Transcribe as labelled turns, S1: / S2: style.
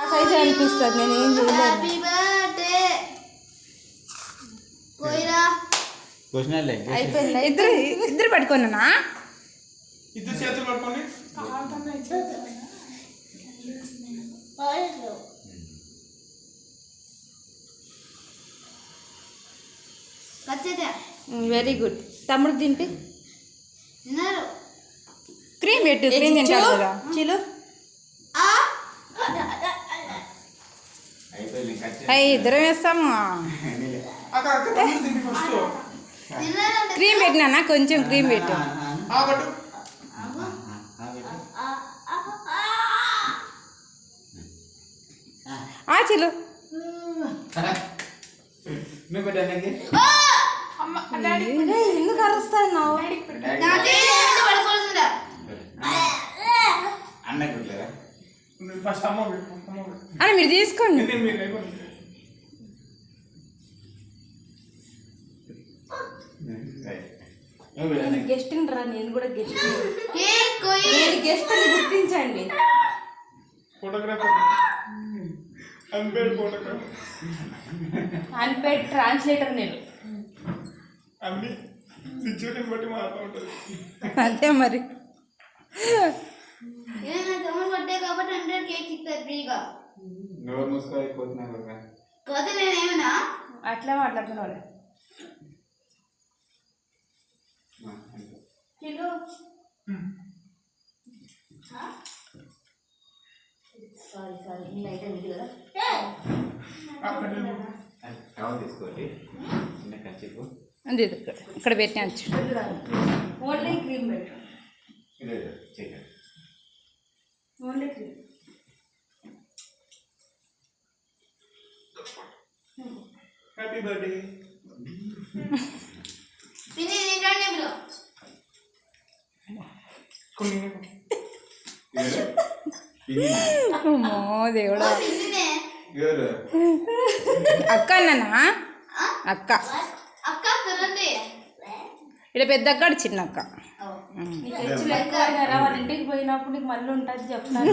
S1: ఆ సైజు అనిపిస్తుంది నేను ఏం చేయలేదు. అయిపోయింది ఇద్దరు ఇద్దరు పట్టుకున్నానా
S2: ఇద్దరు చేతులు పట్టుకోండి
S1: వెరీ గుడ్. తమ్ముడు
S3: తిన్నారు.
S1: క్రీమ్ పెట్టు క్రీమ్ తింటాడు కదా. చిలు
S3: ఆ
S4: అయిపోయింది కట్
S1: అయ్యి ఇద్దరం వేస్తాము క్రీమ్ పెట్టినా కొంచెం క్రీమ్ పెట్టు.
S2: ఆ పట్టు.
S1: ఆ చిలు ఎందుకు అరుస్తున్నావు?
S3: నా
S2: ఫస్ట్ అమ్మ
S1: అని మీరు తీసుకోండి గెస్ట్ రా నేను కూడా గెస్ట్ నేను గెస్ట్ అని గుర్తించండి.
S2: ఫోటోగ్రాఫర్ అన్పేడ్
S1: ట్రాన్స్లేటర్ నేను. అంతే మరి.
S3: ఇస్తారు ఫ్రీగా
S4: నోరు మూసుకోలేకపోతున్నా కూడా
S3: కాదు నేనేమన్నా
S1: అట్లా మాట్లాడుతున్నాడు చిలు సారీ సారీ కదా?
S4: టవల్ తీసుకోండి. చిన్న
S1: అది ఇది ఇక్కడ ఇక్కడ పెట్టినా ఓన్లీ క్రీమ్ పెట్టు. Only cream.
S2: హ్యాపీ బర్త్డే
S1: దేవుడా అక్క అన్ననా? అక్క ఇక్కడ పెద్ద అక్క చిన్న అక్క ఇంటికి పోయినప్పుడు నీకు మళ్ళీ ఉంటుంది చెప్తాను